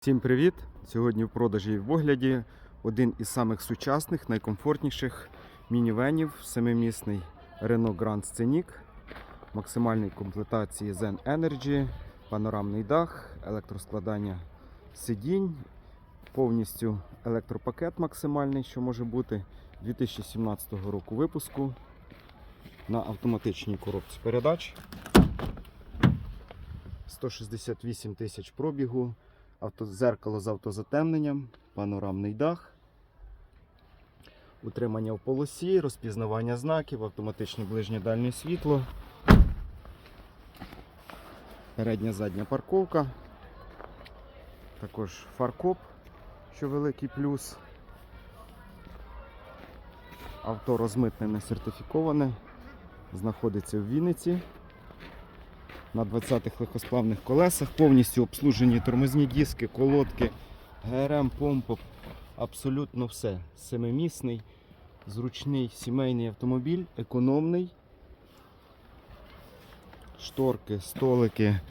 Всім привіт! Сьогодні в продажі і в огляді один із самих сучасних, найкомфортніших мінівенів семимісний Renault Grand Scenic максимальної комплектації Zen Energy, панорамний дах, електроскладання сидінь, повністю електропакет максимальний, що може бути 2017 року випуску на автоматичній коробці передач. 168 тисяч пробігу. Авто, зеркало з автозатемненням, панорамний дах, утримання в полосі, розпізнавання знаків, автоматичне ближнє дальнє світло, передня задня парковка, також фаркоп, що великий плюс. Авто розмитнене, сертифіковане, знаходиться в Вінниці на 20-х легкосплавних колесах, повністю обслужені тормозні диски, колодки, ГРМ, помпа, абсолютно все. Семимісний, зручний сімейний автомобіль, економний. Шторки, столики. –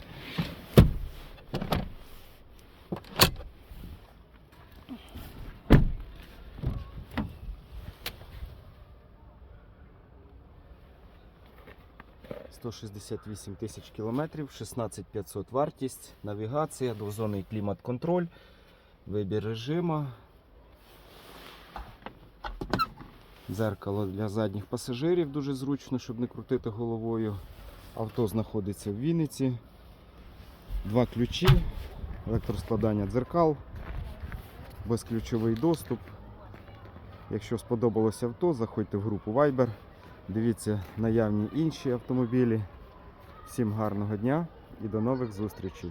168 тисяч кілометрів, 16500 вартість, навігація, двозонний клімат-контроль, вибір режима, дзеркало для задніх пасажирів дуже зручно, щоб не крутити головою. Авто знаходиться в Вінниці, два ключі, електроскладання дзеркал, безключовий доступ. Якщо сподобалося авто, заходьте в групу Viber. Дивіться наявні інші автомобілі. Всім гарного дня і до нових зустрічей!